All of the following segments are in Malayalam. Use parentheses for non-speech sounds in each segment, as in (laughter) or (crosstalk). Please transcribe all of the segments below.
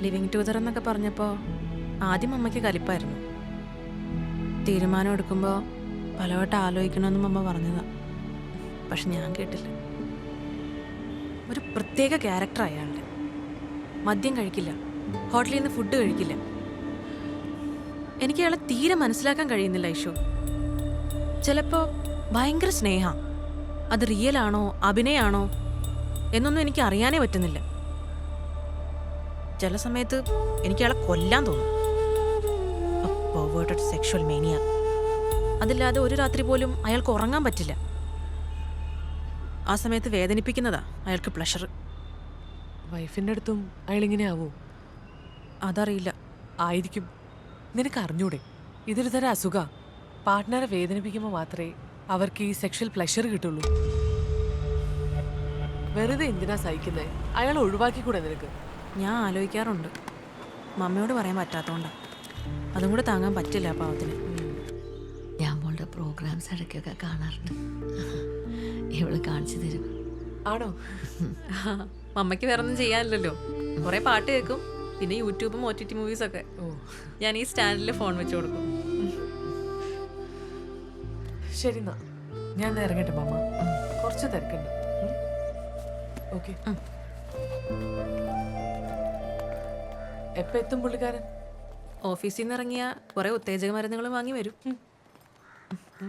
ലിവിങ് ടൂതർ എന്നൊക്കെ പറഞ്ഞപ്പോൾ ആദ്യം അമ്മയ്ക്ക് കലിപ്പായിരുന്നു. തീരുമാനം എടുക്കുമ്പോൾ പലവട്ടം ആലോചിക്കണമെന്നും അമ്മ പറഞ്ഞതാ. പക്ഷെ ഞാൻ കേട്ടില്ല. ഒരു പ്രത്യേക ക്യാരക്ടർ അയാളുടെ. മദ്യം കഴിക്കില്ല. ഹോട്ടലിൽ നിന്ന് ഫുഡ് കഴിക്കില്ല. എനിക്ക് അയാളെ തീരെ മനസ്സിലാക്കാൻ കഴിയുന്നില്ല ഐഷു ചിലപ്പോൾ ഭയങ്കര സ്നേഹ. അത് റിയൽ ആണോ അഭിനയാണോ എന്നൊന്നും എനിക്ക് അറിയാനേ പറ്റുന്നില്ല. ചില സമയത്ത് എനിക്ക് അയാളെ കൊല്ലാൻ തോന്നും. സെക്ഷൽ മേനിയ അതില്ലാതെ ഒരു രാത്രി പോലും അയാൾക്ക് ഉറങ്ങാൻ പറ്റില്ല. ആ സമയത്ത് വേദനിപ്പിക്കുന്നതാ അയാൾക്ക് പ്ലഷർ വൈഫിന്റെ അടുത്തും അയാൾ ഇങ്ങനെ ആവോ? അതറിയില്ല. ആയിരിക്കും. നിനക്ക് അറിഞ്ഞൂടെ? ഇതൊരു തരം അസുഖ. പാർട്ട്ണറെ വേദനിപ്പിക്കുമ്പോൾ മാത്രമേ അവർക്ക് ഈ സെക്ഷൽ പ്ലഷർ കിട്ടുള്ളൂ. വെറുതെ എന്തിനാ സഹിക്കുന്നത് അയാൾ ഒഴിവാക്കിക്കൂടെ നിനക്ക്? ഞാൻ ആലോചിക്കാറുണ്ട്. മമ്മയോട് പറയാൻ പറ്റാത്തതുകൊണ്ടാ അതും കൂടെ താങ്ങാൻ പറ്റില്ല പാവത്തിന്. ഞാൻ മോളുടെ പ്രോഗ്രാംസ് ഇടയ്ക്കൊക്കെ കാണാറുണ്ട്. ഇവൾ കാണിച്ചു തരും. ആണോ? (laughs) മമ്മയ്ക്ക് വേറെ ഒന്നും ചെയ്യാനില്ലല്ലോ. കുറെ പാട്ട് കേൾക്കും പിന്നെ യൂട്യൂബും ഒ ടി ടി മൂവീസ് ഒക്കെ. ഓ. ഞാൻ ഈ സ്റ്റാൻഡിൽ ഫോൺ വെച്ച് കൊടുക്കും. ശരി എന്നാ. ഞാൻ ഇറങ്ങട്ടെ മാമ. കുറച്ച് തിരക്കുണ്ട്. ഓക്കെ. എപ്പോ എത്തും പുള്ളിക്കാരൻ? ഓഫീസിൽ നിന്ന് ഇറങ്ങിയ കുറെ ഉത്തേജക മരുന്നുകൾ വാങ്ങി വരും.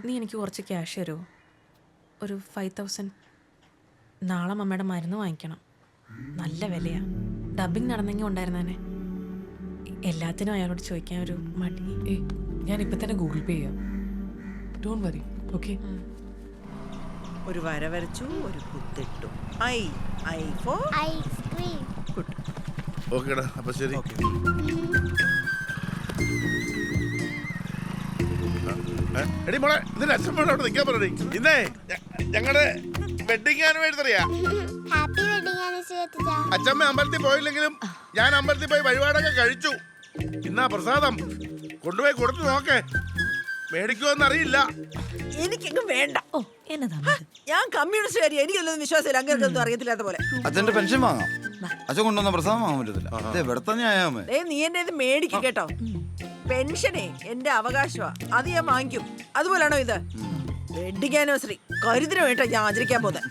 നീ എനിക്ക് കുറച്ച് ക്യാഷ് തരുമോ ഒരു ഫൈവ് തൗസൻഡ് നാളെ മമ്മയുടെ മരുന്ന് വാങ്ങിക്കണം. നല്ല വിലയാ. ഡബിങ് നടന്നെങ്കിൽ ഉണ്ടായിരുന്നേനെ. എല്ലാത്തിനും അയാളോട് ചോദിക്കാൻ ഒരു മടി. ഏ ഞാൻ ഇപ്പൊ തന്നെ ഗൂഗിൾ പേ ചെയ്യാം. ഡോൺ വറി ഓക്കെ ഒരു വര വരച്ചു ഒരു കുത്തിട്ടു I I for ice cream good ഓക്കേടാ അപ്പൊ ശരി. എടി മോളെ ഇതിന്റെ അച്ഛമ്മയുടെ അവിടെ നിൽക്കാൻ പറയടി ഇന്നേ ഞങ്ങളുടെ വെഡിങ് ആനിവേഴ്സറിയാ അച്ഛമ്മ അമ്പലത്തിൽ പോയില്ലെങ്കിലും ഞാൻ അമ്പലത്തിൽ പോയി വഴിപാടൊക്കെ കഴിച്ചു. ഇന്നാ പ്രസാദം. കൊണ്ടുപോയി കൊടുത്തു നോക്കേ. മേടിക്കുമെന്ന് അറിയില്ല. എനിക്കെങ്ങും വേണ്ട. ഓ എന്നതാ ഞാൻ കമ്മ്യൂണിസ്റ്റുകാരി എനിക്കൊന്നും വിശ്വാസമില്ല. അങ്ങനെയൊന്നും അറിയത്തില്ലാത്ത പോലെ. അച്ഛന്റെ പെൻഷൻ വാങ്ങാം. അച്ഛൻ കൊണ്ടുവന്ന പ്രസാദം വാങ്ങാൻ പറ്റത്തില്ല ദേ, ഇവിടെ തന്നെ ആയാമേ ഏ നീ എന്റെ ഇത് മേടിക്കും കേട്ടോ. പെൻഷനേ എന്റെ അവകാശമാ അത് ഞാൻ വാങ്ങിക്കും. അതുപോലാണോ ഇത്? വെഡിങ് ആനിവേഴ്സറി കരുതിന് വേണ്ട ഞാൻ ആചരിക്കാൻ പോകുന്നത്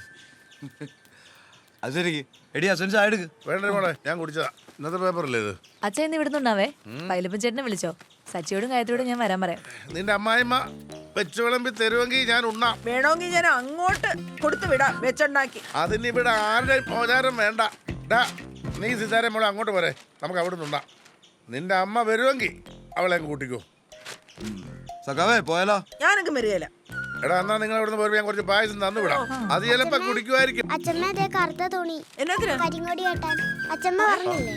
അത് ശരി. എടി അച്ഛൻ ചായ എടുക്ക്. വേണ്ട മോളെ ഞാൻ കുടിച്ചതാ. ഇന്നത്തെ പേപ്പറല്ലേ ഇത്? അച്ഛൻ ഇന്ന് ഇവിടുന്നുണ്ടാവേ? പൈലപ്പൻ ചേട്ടനെ വിളിച്ചോ? സച്ചിയോടും കാര്യത്തോടും ഞാൻ വരാൻ പറയാം. നിന്റെ അമ്മായിമ്മ വെച്ച് വിളമ്പി തരുമെങ്കിൽ ഞാൻ ഉണ്ണാം. വേണമെങ്കിൽ ഞാൻ അങ്ങോട്ട് കൊടുത്തു വിടാം. വെച്ചുണ്ടാക്കി. അതിനിവിടെ ആരുടെ മോചാരം വേണ്ട. ഡാ നീ സിതാരെ മോളെ അങ്ങോട്ട് പോരെ. നമുക്ക് അവിടെ നിന്നാ നിന്റെ അമ്മ വരുമെങ്കിൽ അവളെ അങ്ങ് കൂട്ടിക്കോ. സഖാവേ പോയാലോ? ഞാനൊക്കെ വരികയില്ല എടാ എന്നാ നിങ്ങൾ അവിടുന്ന് പോരുമ്പോ ഞാൻ കുറച്ച് പായസം തന്നു വിടാം. അത് ചിലപ്പോ കുടിക്കുമായിരിക്കും. അച്ഛമ്മ അതേ കറുത്ത തുണി. കരിങ്ങോടി കെട്ടാൻ. അച്ഛമ്മ പറഞ്ഞില്ലേ?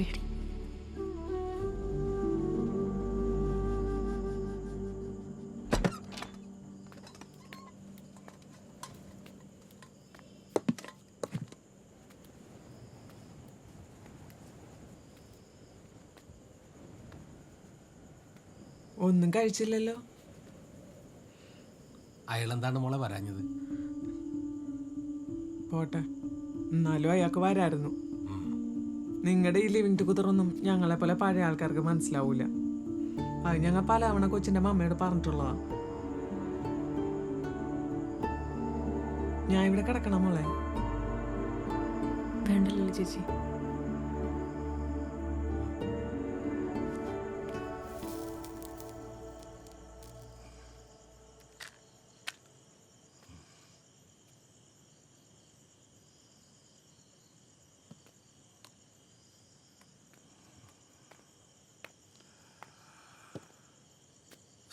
പേടി. ഒന്നും കഴിച്ചില്ലല്ലോ. അയാളെന്താണ് മോളെ പറഞ്ഞത് പോട്ടെ. എന്നാലും അയാൾക്ക് വരായിരുന്നു. നിങ്ങളുടെ ഈ ലിവിങ് ടുഗതറൊന്നും ഞങ്ങളെ പോലെ പഴയ ആൾക്കാർക്ക് മനസ്സിലാവൂല. അത് ഞങ്ങൾ പലവണ കൊച്ചിന്റെ മമ്മയോട് പറഞ്ഞിട്ടുള്ളതാ. ഞാൻ ഇവിടെ കിടക്കണം മോളെ. വേണ്ടല്ലോ ചേച്ചി.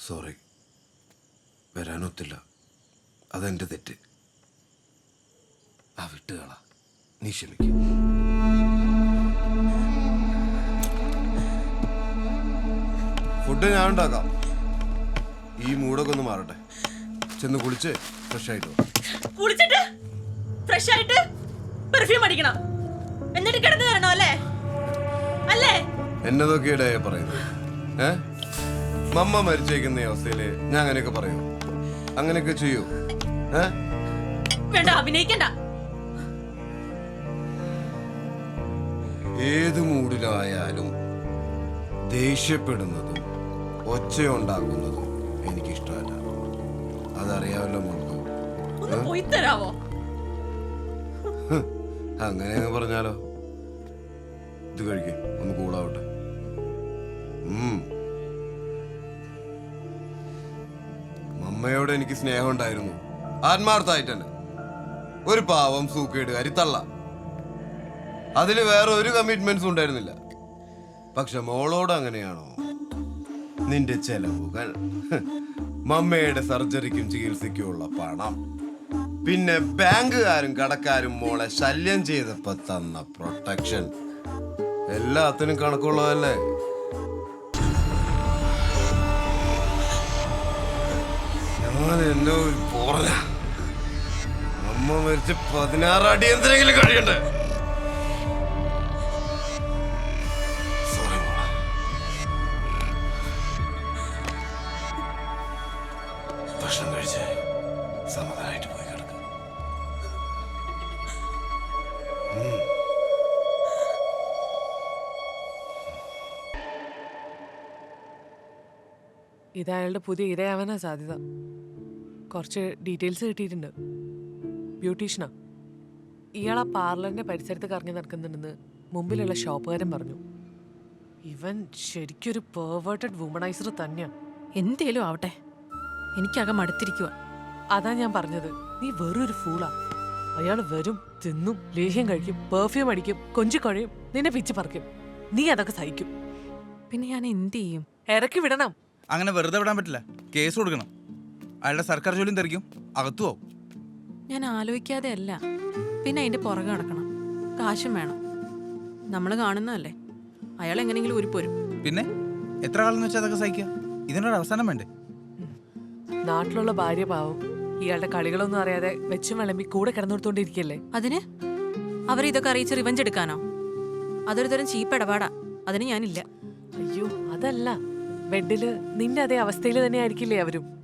സോറി. വരാനൊത്തില്ല. അതെന്റെ തെറ്റ്. ആ വിട്ടുകള നീ ക്ഷമിക്കും. ഫുഡ് ഞാൻ ഉണ്ടാക്കാം. ഈ മൂടൊക്കെ ഒന്ന് മാറട്ടെ. ചെന്ന് കുളിച്ച് ഫ്രഷ് ആയിട്ട്. കുളിച്ചിട്ട്? ഫ്രഷ് ആയിട്ട്? പെർഫ്യൂം അടിക്കണം. എന്നിട്ട് കിടന്നു തരണോ അല്ലേ? അല്ലേ? എന്നതൊക്കെയുടെ പറയുന്നത്? ഏ? മമ്മ മരിച്ചേക്കുന്ന അവസ്ഥയിൽ ഞാൻ അങ്ങനെയൊക്കെ പറയൂ? അങ്ങനെയൊക്കെ ചെയ്യൂ? വേണ്ട അഭിനയിക്കണ്ട. ഏത് മൂഡിലായാലും ദേഷ്യപ്പെടുന്നതും ഒച്ചയുണ്ടാക്കുന്നതും എനിക്കിഷ്ടമല്ല. അതറിയാമല്ലോ തരാവോ? അങ്ങനെ അങ്ങ് പറഞ്ഞാലോ? ഇത് കഴിക്കേ ഒന്ന് കൂളാവട്ടെ ഉം. മമ്മയോട് എനിക്ക് സ്നേഹം ഉണ്ടായിരുന്നു. ആത്മാർത്ഥമായിട്ട് ഒരു പാവം സൂക്കേടുകാരി തള്ള. അതിൽ വേറെ ഒരു കമ്മിറ്റ്മെന്റ്സും ഉണ്ടായിരുന്നില്ല. പക്ഷെ മോളോട് അങ്ങനെയാണോ? നിന്റെ ചെലവുകൾ. മമ്മയുടെ സർജറിക്കും ചികിത്സയ്ക്കുമുള്ള പണം. പിന്നെ ബാങ്കുകാരും കടക്കാരും മോളെ ശല്യം ചെയ്തപ്പോ തന്ന പ്രൊട്ടക്ഷൻ എല്ലാത്തിനും കണക്കുള്ളതല്ലേ? എന്നെ പോറല. അമ്മ മരിച്ച് പതിനാറ് അടി എന്തിനെങ്കിലും ഇത് അയാളുടെ പുതിയ ഇരയാവാനാ സാധ്യത. കുറച്ച് ഡീറ്റെയിൽസ് കിട്ടിയിട്ടുണ്ട്. ബ്യൂട്ടീഷ്യനാ. ഇയാൾ ആ പാർലറിന്റെ പരിസരത്ത് കറങ്ങി നടക്കുന്നുണ്ടെന്ന് മുമ്പിലുള്ള ഷോപ്പുകാരൻ പറഞ്ഞു. ഇവൻ ശരിക്കൊരു പെർവേർട്ടഡ് വുമണൈസർ തന്നെയാ. എന്തേലും ആവട്ടെ. എനിക്കകം മടുത്തിരിക്കുക അതാ ഞാൻ പറഞ്ഞത്. നീ വെറൊരു ഫൂളാ അയാൾ വരും തിന്നും ലേഹ്യം കഴിക്കും പെർഫ്യൂം അടിക്കും കൊഞ്ചിക്കൊഴയും കുഴയും നിന്നെ പിച്ച് പറിക്കും. നീ അതൊക്കെ സഹിക്കും. പിന്നെ ഞാൻ എന്ത് ചെയ്യും? ഇറക്കി വിടണം. അങ്ങനെ വെറുതെ വിടാൻ പറ്റില്ല. കേസ് കൊടുക്കണം. അയാളുടെ സർക്കാർ ജോലിയും തെറിക്കും. അകത്തുവോ ഞാൻ ആലോചിക്കാതെ അല്ല. പിന്നെ അതിന്റെ പുറകെ നടക്കണം. കാശും വേണം. നമ്മൾ കാണുന്നതല്ലേ? അയാൾ എങ്ങനെയെങ്കിലും ഒരു പോരും. പിന്നെ? എത്ര കാലം വെച്ചാൽ അതൊക്കെ സഹിക്കുക? ഇതിനൊരു അവസാനം വേണ്ടേ? നാട്ടിലുള്ള ഭാര്യ പാവം. ഇയാളുടെ കളികളൊന്നും അറിയാതെ വെച്ചും വിളമ്പി കൂടെ കിടന്നുകൊടുത്തോണ്ടിരിക്കല്ലേ? അതിന്? അവരിതൊക്കെ അറിയിച്ച് റിവഞ്ച് എടുക്കാനോ? അതൊരു തരം ചീപ്പ് ഇടപാടാ. അതിന് ഞാനില്ല. അയ്യോ അതല്ല. ബെഡിൽ നിന്റെ അതേ അവസ്ഥയിൽ തന്നെ ആയിരിക്കില്ലേ അവരും?